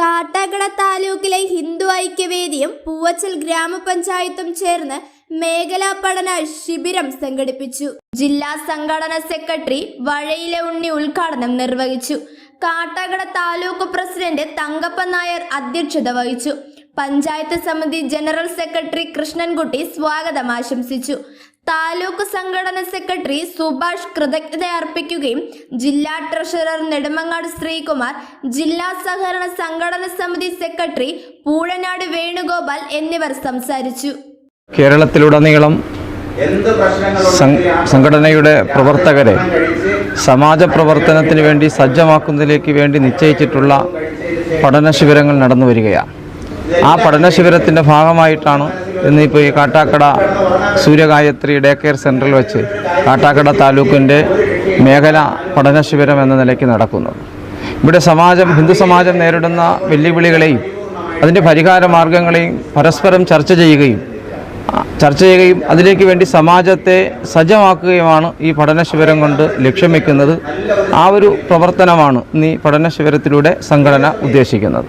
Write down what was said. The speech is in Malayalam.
കാട്ടാക്കട താലൂക്കിലെ ഹിന്ദു ഐക്യവേദിയും പൂവച്ചൽ ഗ്രാമപഞ്ചായത്തും ചേർന്ന് മേഖലാ പഠന ശിബിരം സംഘടിപ്പിച്ചു. ജില്ലാ സംഘടന സെക്രട്ടറി വഴയിലെ ഉണ്ണി ഉദ്ഘാടനം നിർവഹിച്ചു. കാട്ടാക്കട താലൂക്ക് പ്രസിഡന്റ് തങ്കപ്പൻ നായർ അധ്യക്ഷത വഹിച്ചു. പഞ്ചായത്ത് സമിതി ജനറൽ സെക്രട്ടറി കൃഷ്ണൻകുട്ടി സ്വാഗതം ആശംസിച്ചു. താലൂക്ക് സംഘടന സെക്രട്ടറി സുഭാഷ് കൃതജ്ഞത അർപ്പിക്കുകയും ജില്ലാ ട്രഷറർ നെടുമങ്ങാട് ശ്രീകുമാർ ജില്ലാ സഹകരണ സംഘടന സമിതി സെക്രട്ടറി പൂഴനാട് വേണുഗോപാൽ എന്നിവർ സംസാരിച്ചു. കേരളത്തിലുടനീളം സംഘടനയുടെ പ്രവർത്തകരെ സമാജ പ്രവർത്തനത്തിന് വേണ്ടി സജ്ജമാക്കുന്നതിലേക്ക് വേണ്ടി നിശ്ചയിച്ചിട്ടുള്ള പഠന ശിബിരങ്ങൾ നടന്നു വരികയാണ് ആ പഠന ശിബിരത്തിന്റെ ഭാഗമായിട്ടാണ് ഇന്നിപ്പോൾ ഈ കാട്ടാക്കട സൂര്യഗായത്രി ഡേ കെയർ സെന്ററിൽ വെച്ച് കാട്ടാക്കട താലൂക്കിന്റെ മേഖല പഠന ശിബിരം എന്ന നിലയ്ക്ക് നടക്കുന്നത്. ഇവിടെ സമാജം ഹിന്ദു സമാജം നേരിടുന്ന വെല്ലുവിളികളെയും അതിന്റെ പരിഹാര മാർഗങ്ങളെയും പരസ്പരം ചർച്ച ചെയ്യുകയും ചർച്ച ചെയ്യുകയും അതിലേക്ക് വേണ്ടി സമാജത്തെ സജ്ജമാക്കുകയുമാണ് ഈ പഠന ശിബിരം കൊണ്ട് ലക്ഷ്യം ആ ഒരു പ്രവർത്തനമാണ് ഇന്ന് ഈ പഠന ശിബിരത്തിലൂടെ സംഘടന ഉദ്ദേശിക്കുന്നത്.